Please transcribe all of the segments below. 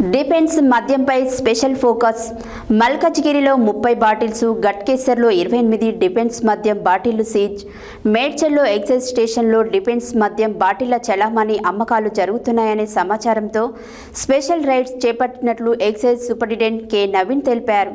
Defence మద్యంపై special focus. మల్కజ్గిరిలో ముప్పై బాటిల్స్ గట్కేసర్లో ఇరవై ఎనిమిది డిఫెన్స్ మద్యం బాటిళ్ళు సీజ్. మేడ్చల్లో ఎక్సైజ్ స్టేషన్లో డిఫెన్స్ మద్యం బాటిళ్ళ చలామణి అమ్మకాలు జరుగుతున్నాయనే సమాచారంతో స్పెషల్ రైడ్స్ చేపట్టినట్లు ఎక్సైజ్ సూపరింటెండెంట్ కె. నవీన్ తెలిపారు.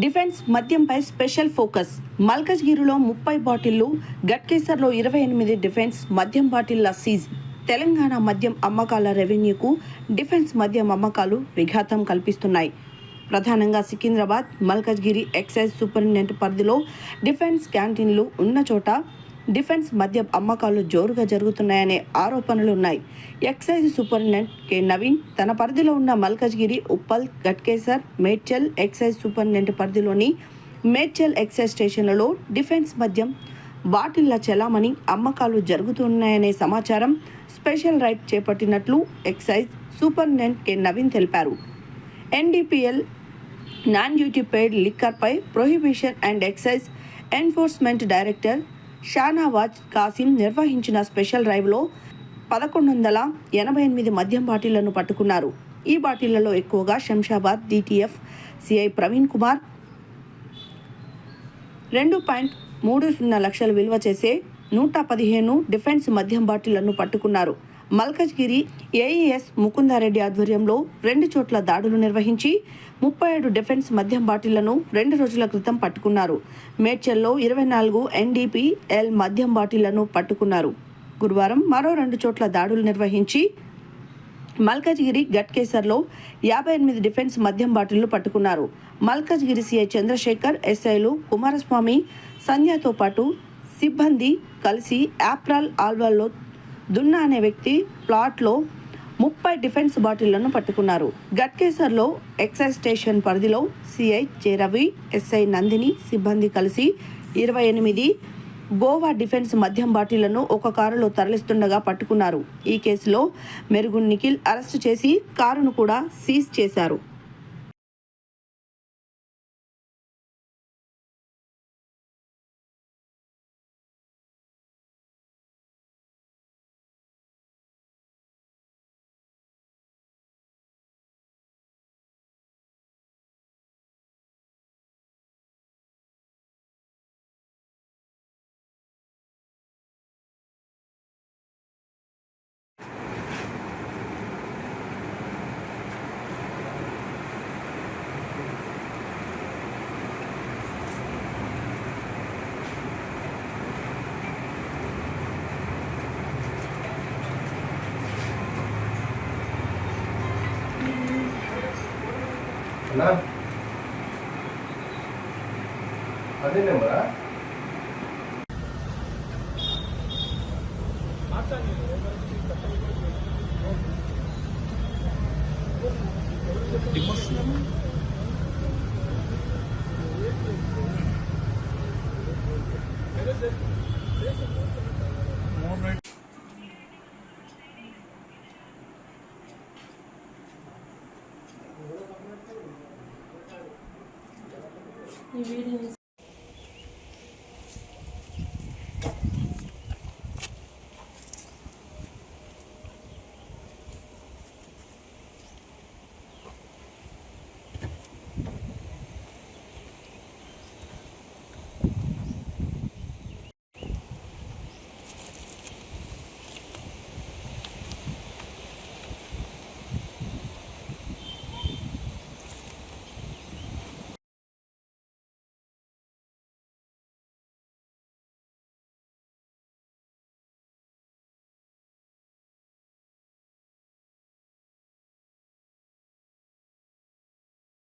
డిఫెన్స్ మద్యంపై స్పెషల్ ఫోకస్. మల్కజ్గిరిలో ముప్పై బాటిళ్ళు గట్కేసర్లో ఇరవై ఎనిమిది డిఫెన్స్ మద్యం బాటిళ్ళ సీజ్. తెలంగాణ మద్యం అమ్మకాల రెవెన్యూకు డిఫెన్స్ మద్యం అమ్మకాలు విఘాతం కల్పిస్తున్నాయి. ప్రధానంగా సికింద్రాబాద్ మల్కజ్గిరి ఎక్సైజ్ సూపరింటెండెంట్ పరిధిలో డిఫెన్స్ క్యాంటీన్లు ఉన్న చోట డిఫెన్స్ మద్యం అమ్మకాలు జోరుగా జరుగుతున్నాయనే ఆరోపణలు ఉన్నాయి. Excise superintendent K. నవీన్ తన పరిధిలో ఉన్న మల్కజ్గిరి ఉప్పల్ గట్కేసర్ మేడ్చల్ ఎక్సైజ్ సూపరింటెండెంట్ పరిధిలోని మేడ్చల్ ఎక్సైజ్ స్టేషన్లలో డిఫెన్స్ మద్యం వాటిల్లా చెలామణి అమ్మకాలు జరుగుతున్నాయనే సమాచారం స్పెషల్ రైడ్ చేపట్టినట్లు ఎక్సైజ్ సూపరింటెండెంట్ కె. నవీన్ తెలిపారు. NDPL non duty paid లిక్కర్పై prohibition and excise enforcement director Shanawaz Kasim నిర్వహించిన స్పెషల్ డ్రైవ్లో పదకొండు వందల ఎనభై ఎనిమిది మద్యం బాటిళ్ళను పట్టుకున్నారు. ఈ బాటిళ్ళలో ఎక్కువగా శంషాబాద్ డిటిఎఫ్ సిఐ ప్రవీణ్ కుమార్ రెండు పాయింట్ మూడు సున్నా లక్షలు విలువ చేసే నూట పదిహేను డిఫెన్స్ మద్యం బాటిళ్ళను పట్టుకున్నారు. మల్కజ్గిరి ఏఈఎస్ ముకుందారెడ్డి ఆధ్వర్యంలో రెండు చోట్ల దాడులు నిర్వహించి ముప్పై ఏడు డిఫెన్స్ మద్యం బాటిళ్ళను రెండు రోజుల క్రితం పట్టుకున్నారు. మేడ్చల్లో ఇరవై నాలుగు ఎన్డీపీఎల్ మద్యం బాటిళ్ళను పట్టుకున్నారు. గురువారం మరో రెండు చోట్ల దాడులు నిర్వహించి మల్కజ్గిరి గట్కేసర్లో యాభై ఎనిమిది డిఫెన్స్ మద్యం బాటిళ్ళు పట్టుకున్నారు. మల్కజ్గిరి సిఐ చంద్రశేఖర్ ఎస్ఐలు కుమారస్వామి సంధ్యతో పాటు సిబ్బంది కలిసి యాప్రాల్ ఆల్వాల్లో దున్నా అనే వ్యక్తి ప్లాట్లో ముప్పై డిఫెన్స్ బాటిళ్ళను పట్టుకున్నారు. గట్కేసర్లో ఎక్సైజ్ స్టేషన్ పరిధిలో CI J Ravi SI Nandini సిబ్బంది కలిసి ఇరవై ఎనిమిది గోవా డిఫెన్స్ మద్యం బాటిళ్ళను ఒక కారులో తరలిస్తుండగా పట్టుకున్నారు. ఈ కేసులో మెరుగు నిఖిల్ అరెస్టు చేసి కారును కూడా సీజ్ చేశారు. ना ಅದೇ ನಂಬರ Thank you. You really need.